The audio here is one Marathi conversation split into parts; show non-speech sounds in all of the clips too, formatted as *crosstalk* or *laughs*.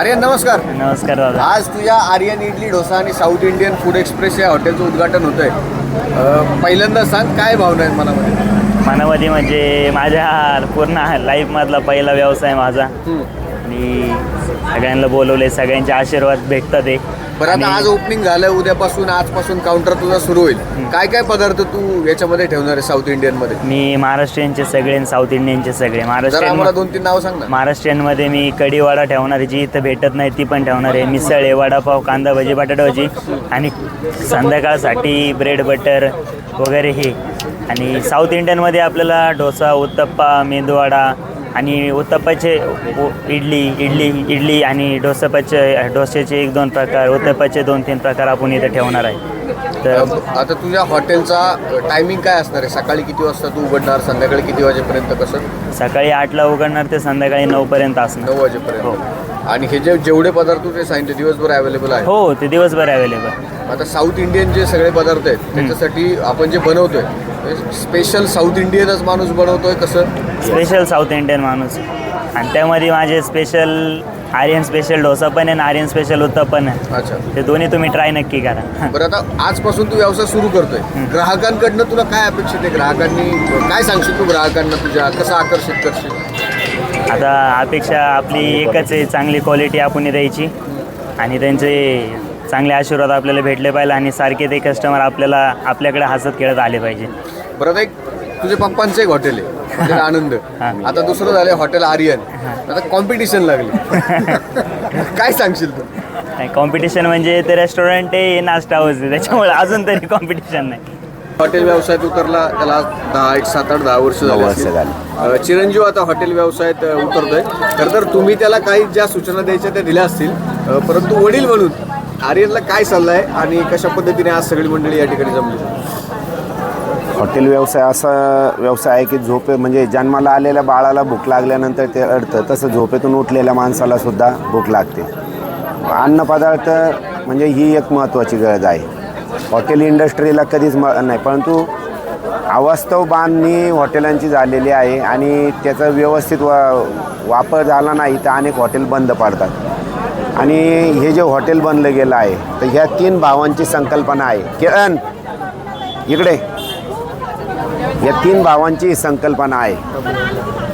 आर्यन नमस्कार. नमस्कार दादा. आज तुझ्या आर्यन इडली डोसा आणि साऊथ इंडियन फूड एक्सप्रेस या हॉटेलचं उद्घाटन होतंय. अं, पहिल्यांदा सांग काय भावना आहेत मनामध्ये? मनामध्ये म्हणजे माझ्या पूर्ण लाईफमधला पहिला व्यवसाय माझा. आणि सगळ्यांना बोलवले सगळ्यांचे आशीर्वाद भेटतात ते बरं आता आणि आज ओपनिंग झालं उद्यापासून आजपासून काउंटर तुझा सुरू होईल. काय काय पदार्थ तू याच्यामध्ये ठेवणार आहे साऊथ इंडियनमध्ये मी महाराष्ट्रीयनचे सगळे आणि साऊथ इंडियनचे सगळे. जरा आम्हाला महाराष्ट्रीयन दोन तीन नाव सांग ना. महाराष्ट्रीयनमध्ये मी कढी वडा ठेवणार आहे, जी इथं भेटत नाही ती पण ठेवणार आहे. मिसळ आहे वडापाव कांदा भजी बटाटा भजी आणि संध्याकाळसाठी ब्रेड बटर वगैरे हे आणि साऊथ इंडियनमध्ये आपल्याला डोसा उत्तप्पा मेंदूवडा आणि उत्तप्पाचे इडली इडली इडली आणि डोसापाचे डोश्याचे एक दोन प्रकार उत्तप्पाचे दोन तीन प्रकार आपण इथं ठेवणार आहे. तर आता तुझ्या हॉटेलचा टायमिंग काय असणार आहे? सकाळी किती वाजता तू उघडणार? संध्याकाळी किती वाजेपर्यंत कसं? सकाळी आठला उघडणार ते संध्याकाळी नऊपर्यंत असणार. नऊ वाजेपर्यंत. आणि हे जे जेवढे पदार्थ तू ते सांगितले दिवसभर अवेलेबल आहे हो ते दिवसभर अवेलेबल आता साऊथ इंडियन जे सगळे पदार्थ आहेत त्याच्यासाठी आपण जे बनवतोय स्पेशल साऊथ इंडियनच माणूस बनवतोय कसं? स्पेशल साऊथ इंडियन माणूस. आणि त्यामध्ये माझे स्पेशल आर्यन स्पेशल डोसा पण आहे आणि आर्यन स्पेशल उत्तप्पन आहे. अच्छा. ते दोन्ही तुम्ही ट्राय नक्की करा. *laughs* बरं आता आजपासून तू व्यवसाय सुरू करतोय. ग्राहकांकडनं तुला काय अपेक्षित आहे? ग्राहकांनी काय सांगशील तू ग्राहकांना तुझ्या? कसं आकर्षित करशील? आता अपेक्षा आपली एकच आहे चांगली क्वालिटी आपण द्यायची. आणि त्यांचे चांगले आशीर्वाद आपल्याला भेटले पाहिजे आणि सारखे ते कस्टमर आपल्याला आपल्याकडे हसत खेळत आले पाहिजे. परत एक तुझ्या पप्पांचं एक हॉटेल आहे. हॉटेल आनंद. हा. आता दुसरं झालं हॉटेल आर्यन. आता कॉम्पिटिशन लागली. *laughs* काय सांगशील तू? कॉम्पिटिशन म्हणजे ते रेस्टॉरंट आहे नाश्ता हाऊस आहे त्याच्यामुळे अजून तरी कॉम्पिटिशन नाही. हॉटेल व्यवसायात उतरला त्याला आज दहा एक सात आठ दहा वर्ष झाली चिरंजीव आता हॉटेल व्यवसायात उतरतोय. खरं तर तुम्ही त्याला काही ज्या सूचना द्यायच्या त्या दिल्या असतील. परंतु वडील म्हणून आर्यनला काय सल्ला आहे आणि कशा पद्धतीने आज सगळी मंडळी या ठिकाणी जमली? हॉटेल व्यवसाय असा व्यवसाय आहे की झोपे म्हणजे जन्माला आलेल्या बाळाला भूक लागल्यानंतर ते अडतं. तसं झोपेतून उठलेल्या माणसाला सुद्धा भूक लागते. अन्नपदार्थ म्हणजे ही एक महत्त्वाची गरज आहे. हॉटेल इंडस्ट्रीला कधीच म नाही परंतु अवास्तव बांधणी हॉटेलांची झालेली आहे आणि त्याचा व्यवस्थित वा वापर झाला नाही तर अनेक हॉटेल बंद पडतात. आणि हे जे हॉटेल बनलं गेलं आहे तर ह्या तीन भावांची संकल्पना आहे. किरण इकडे. या तीन भावांची संकल्पना आहे.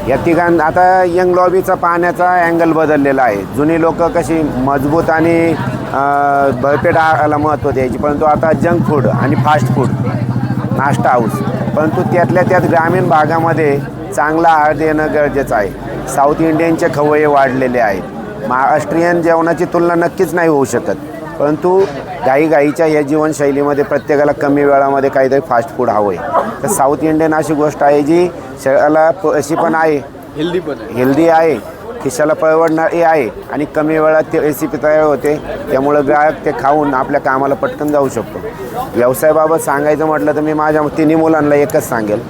या तिघां आता यंग लॉबीचा पाहण्याचा अँगल बदललेला आहे. जुनी लोक कशी मजबूत आणि अं, भरपेट आहाराला महत्त्व द्यायची. परंतु आता जंक फूड आणि फास्ट फूड नाश्ता हाऊस परंतु त्यातल्या त्यात ग्रामीण भागामध्ये चांगला आहार देणं गरजेचं आहे. साऊथ इंडियनचे खवय्ये वाढलेले आहेत. महाराष्ट्रीयन जेवणाची तुलना नक्कीच नाही होऊ शकत. परंतु घाईघाईच्या या जीवनशैलीमध्ये प्रत्येकाला कमी वेळामध्ये काहीतरी फास्ट फूड हवं आहे तर साऊथ इंडियन अशी गोष्ट आहे जी शरीराला अशी पण आहे. हेल्दी पण हेल्दी आहे. खिशाला परवडणारी आहे. आणि कमी वेळात ते रेसिपी तयार होते. त्यामुळं ग्राहक ते खाऊन आपल्या कामाला पटकन जाऊ शकतो. व्यवसायाबाबत सांगायचं म्हटलं तर मी माझ्या तिन्ही मुलांना एकच सांगेल.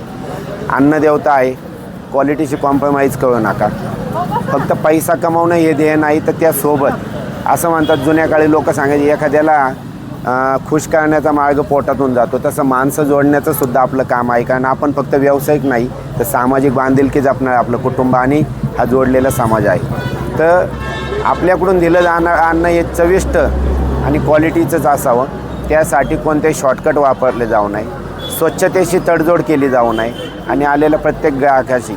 अन्नदेवता आहे. क्वालिटीशी कॉम्प्रोमाइज करू नका. फक्त पैसा कमवणं हे ध्येय नाही तर त्यासोबत असं म्हणतात जुन्या काळी लोक सांगायचे एखाद्याला खुश करण्याचा मार्ग पोटातून जातो. तसं माणसं जोडण्याचं सुद्धा आपलं काम आहे. कारण आपण फक्त व्यावसायिक नाही तर सामाजिक बांधिलकी जपणार आपलं कुटुंब आणि हा जोडलेला समाज आहे. तर आपल्याकडून दिलं जाणार अन्न हे चविष्ट आणि क्वालिटीचंच असावं. त्यासाठी कोणतेही शॉर्टकट वापरले जाऊ नये. स्वच्छतेशी तडजोड केली जाऊ नये. आणि आलेल्या प्रत्येक ग्राहकाशी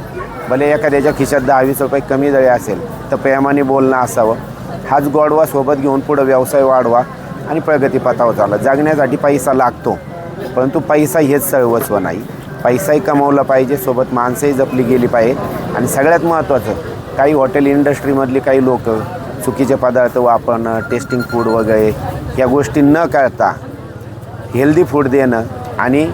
भले एखाद्याच्या खिशात दहा वीस रुपये कमी जरी असेल तर प्रेमाने बोलणं असावं. हाच गोडवा सोबत घेऊन पुढं व्यवसाय वाढवा आणि प्रगतीपथावर चालला जगण्यासाठी पैसा लागतो परंतु पैसा हेच सर्वस्व नाही. पैसाही कमवला पाहिजे सोबत माणसंही जपली गेली पाहिजे. आणि सगळ्यात महत्त्वाचं काही हॉटेल इंडस्ट्रीमधली काही लोक चुकीचे पदार्थ वापरणं टेस्टिंग फूड वगैरे या गोष्टी न करता हेल्दी फूड देणं आणि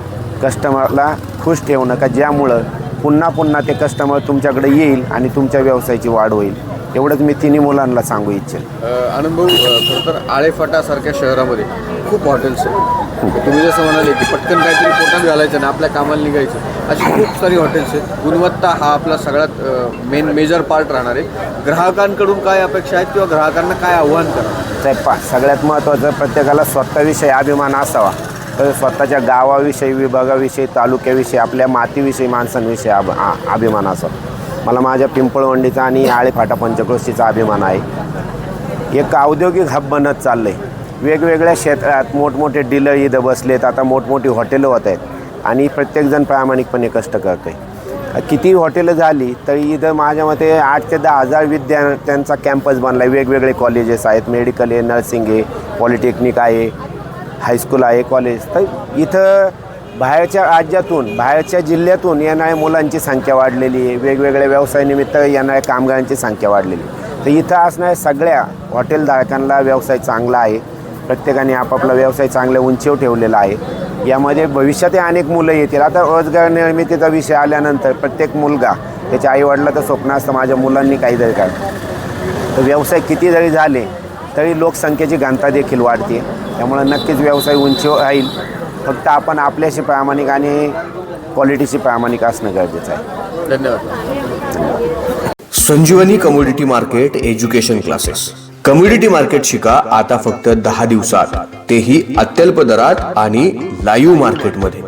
कस्टमरला खुश ठेवणं का ज्यामुळं पुन्हा पुन्हा ते कस्टमर तुमच्याकडे येईल आणि तुमच्या व्यवसायाची वाढ होईल. एवढंच मी तिन्ही मुलांना सांगू इच्छेन आनंद भाऊ खरं तर आळेफाटासारख्या शहरामध्ये खूप हॉटेल्स आहेत. तुम्ही जसं म्हणाले की पटकन काहीतरी पोटात घालायचं ना आपल्या कामाला निघायचं अशी खूप सारी हॉटेल्स आहेत. गुणवत्ता हा आपला सगळ्यात मेन मेजर पार्ट राहणार आहे. ग्राहकांकडून काय अपेक्षा आहेत किंवा ग्राहकांना काय आव्हान करा? साहेब पा सगळ्यात महत्त्वाचं प्रत्येकाला स्वतःविषयी अभिमान असावा. तर स्वतःच्या गावाविषयी विभागाविषयी तालुक्याविषयी आपल्या मातीविषयी माणसांविषयी अभिमान असावा. मला माझ्या पिंपळवंडीचा आणि आळेफाटा पंचक्रोशीचा अभिमान आहे. एक औद्योगिक हब बनत चाललं आहे वेगवेगळ्या क्षेत्रात मोठमोठे डीलर इथं बसलेत आता मोठमोठी हॉटेलं होत आहेत आणि प्रत्येकजण प्रामाणिकपणे कष्ट करतो आहे किती हॉटेलं झाली तरी इथं माझ्या मते आठ ते दहा हजार विद्यार्थ्यांचा कॅम्पस बनला आहे वेगवेगळे कॉलेजेस आहेत मेडिकल आहे नर्सिंग आहे पॉलिटेक्निक आहे हायस्कूल आहे कॉलेज. तर इथं बाहेरच्या राज्यातून बाहेरच्या जिल्ह्यातून येणाऱ्या मुलांची संख्या वाढलेली आहे. वेगवेगळ्या व्यवसायानिमित्त येणाऱ्या कामगारांची संख्या वाढलेली आहे. तर इथं असणाऱ्या सगळ्या हॉटेलधारकांना व्यवसाय चांगला आहे. प्रत्येकाने आपापला व्यवसाय चांगल्या उंचीवर ठेवलेला आहे. यामध्ये भविष्यातही अनेक मुलं येतील. आता रोजगार निर्मितीचा विषय आल्यानंतर प्रत्येक मुलगा त्याच्या आईवडिलाचं स्वप्न असतं माझ्या मुलांनी काहीतरी काय तर व्यवसाय किती जरी झाले तरी लोकसंख्येची घनता देखील वाढते. त्यामुळं नक्कीच व्यवसाय उंचीवर राहील. फक्त आपण आपल्याशी प्रामाणिक आणि क्वालिटीशी प्रामाणिक असणं गरजेचं आहे. धन्यवाद. Sanjeevani commodity market education classes. Community market शिका आता फक्त दहा दिवसात. तेही अत्यल्प दरात आणि लाईव्ह मार्केटमध्ये.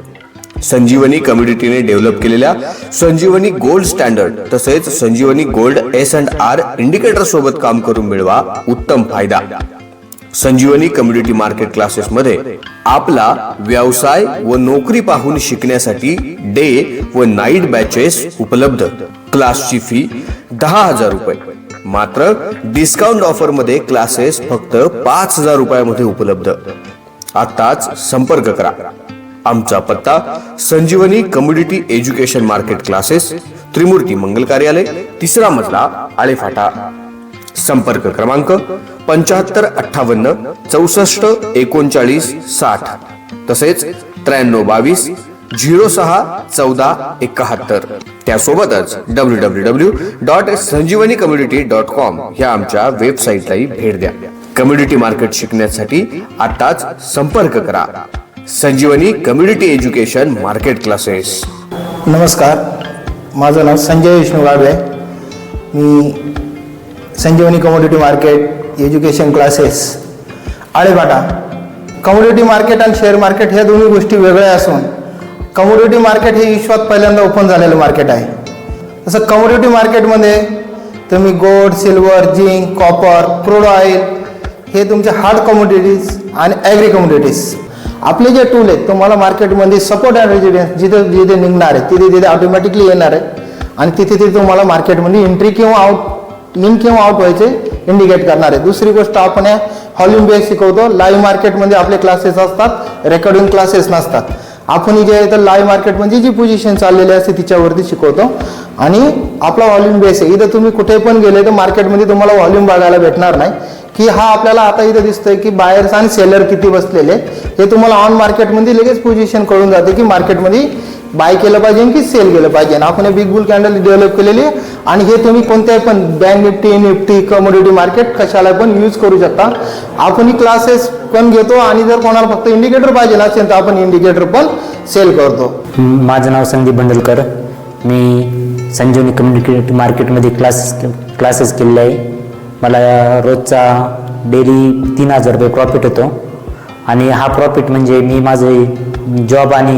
संजीवनी कम्युनिटीने डेव्हलप केलेल्या संजीवनी गोल्ड स्टँडर्ड तसेच Sanjeevani gold S and R indicator सोबत काम करून मिळवा उत्तम फायदा. संजीवनी कम्युनिटी मार्केट क्लासेस मध्ये आपला व्यवसाय व नोकरी पाहून शिकण्यासाठी डे व नाईट बॅचेस उपलब्ध. क्लासची फी दहा हजार रुपये. मात्र डिस्काउंट ऑफरमध्ये क्लासेस फक्त पाच हजार रुपयामध्ये उपलब्ध. आताच संपर्क करा. आमचा पत्ता Sanjeevani community education market classes Trimurti मंगल कार्यालय तिसरा मजला आळेफाटा. संपर्क क्रमांक पंच्याहत्तर अठ्ठावन्न चौसष्ट एकोणचाळीस साठ. तसेच त्र्याण्णव बावीस झिरो सहा चौदा एकाहत्तर. त्यासोबतच W W W dot Sanjeevani community dot com ह्या आमच्या वेबसाईटलाही भेट द्या. कम्युनिटी मार्केट शिकण्यासाठी आताच संपर्क करा. Sanjeevani community education market classes नमस्कार. माझं नाव संजय विष्णू गाडवे मी Sanjeevani commodity market education classes Alephata commodity market आणि शेअर मार्केट ह्या दोन्ही गोष्टी वेगळ्या असून कमोडिटी मार्केट हे विश्वात पहिल्यांदा ओपन झालेलं मार्केट आहे. तसं कमोडिटी मार्केटमध्ये तुम्ही gold silver zinc copper crude oil हे तुमचे हार्ड कमोडिटीज आणि ॲग्री कमोडिटीज आपले जे टूल आहेत तुम्हाला मार्केटमध्ये सपोर्ट अँड रेजिडेन्स जिथे जिथे निघणार आहे तिथे तिथे ऑटोमॅटिकली येणार आहे. आणि तिथे तिथे तुम्हाला मार्केटमध्ये एंट्री किंवा आउट इन किंवा आउट व्हायचे इंडिकेट करणार आहे. दुसरी गोष्ट आपण या बेस शिकवतो लाईव्ह मार्केटमध्ये आपले क्लासेस असतात रेकॉर्डिंग क्लासेस नसतात. आपण जे आहे तर लाईव्ह मार्केटमध्ये जी पोझिशन चाललेली असते तिच्यावरती शिकवतो. आणि आपला व्हॉल्यूम बेस आहे. इथं तुम्ही कुठे पण गेले तर मार्केटमध्ये तुम्हाला व्हॉल्यूम बघायला भेटणार नाही. की हा आपल्याला आता इथं दिसतोय की बायर्स आणि सेलर किती बसलेले हे तुम्हाला ऑन मार्केटमध्ये लगेच पोझिशन कळून जाते की मार्केटमध्ये बाय केलं पाहिजे की सेल केलं पाहिजे. आपण आपण बिग बुल कॅन्डल डेव्हलप केलेली आहे. आणि हे तुम्ही कोणत्याही पण bank Nifty Nifty commodity market कशाला पण यूज करू शकता. आपण क्लासेस पण घेतो आणि जर कोणाला फक्त इंडिकेटर पाहिजे असेल तर आपण इंडिकेटर पण सेल करतो. माझं नाव संदीप बंडलकर. मी संजीवनी कम्युनिटी मार्केटमध्ये क्लास क्लासेस केलेले आहे. मला रोजचा डेली तीन हजार रुपये प्रॉफिट होतो. आणि हा प्रॉफिट म्हणजे मी माझे जॉब आणि